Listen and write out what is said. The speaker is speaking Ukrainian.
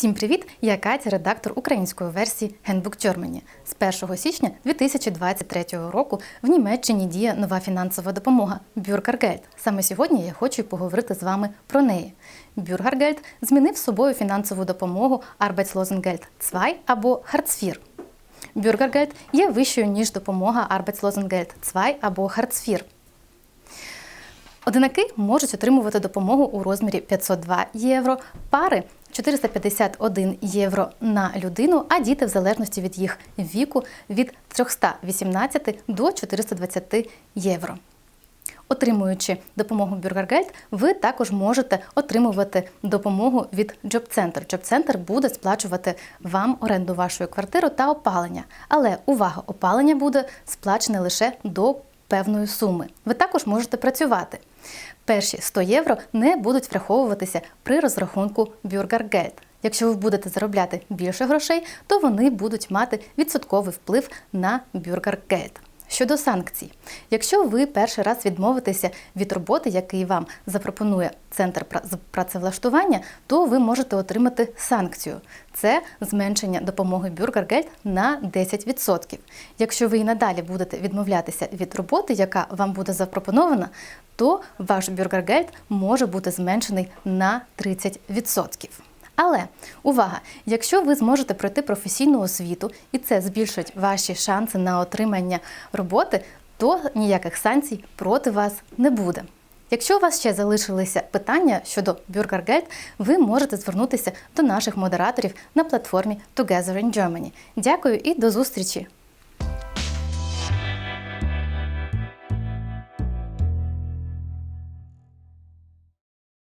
Всім привіт! Я Катя, редактор української версії Handbook Germany. З 1 січня 2023 року в Німеччині діє нова фінансова допомога Bürgergeld. Саме сьогодні я хочу поговорити з вами про неї. Bürgergeld змінив собою фінансову допомогу Arbeitslosengeld 2 або Hartz IV. Bürgergeld є вищою ніж допомога Arbeitslosengeld 2 або Hartz. Одинаки можуть отримувати допомогу у розмірі 502 євро, пари 451 євро на людину, а діти в залежності від їх віку від 318 до 420 євро. Отримуючи допомогу Bürgergeld, ви також можете отримувати допомогу від Jobcenter. Jobcenter буде сплачувати вам оренду вашої квартири та опалення. Але увага, опалення буде сплачене лише до певної суми. Ви також можете працювати. Перші 100 євро не будуть враховуватися при розрахунку Bürgergeld. Якщо ви будете заробляти більше грошей, то вони будуть мати відсотковий вплив на Bürgergeld. Щодо санкцій, якщо ви перший раз відмовитеся від роботи, який вам запропонує центр пра- працевлаштування, то ви можете отримати санкцію. Це зменшення допомоги Bürgergeld на 10%. Якщо ви і надалі будете відмовлятися від роботи, яка вам буде запропонована, то ваш Bürgergeld може бути зменшений на 30%. Але увага! Якщо ви зможете пройти професійну освіту і це збільшить ваші шанси на отримання роботи, то ніяких санкцій проти вас не буде. Якщо у вас ще залишилися питання щодо Bürgergeld, ви можете звернутися до наших модераторів на платформі Together in Germany. Дякую і до зустрічі!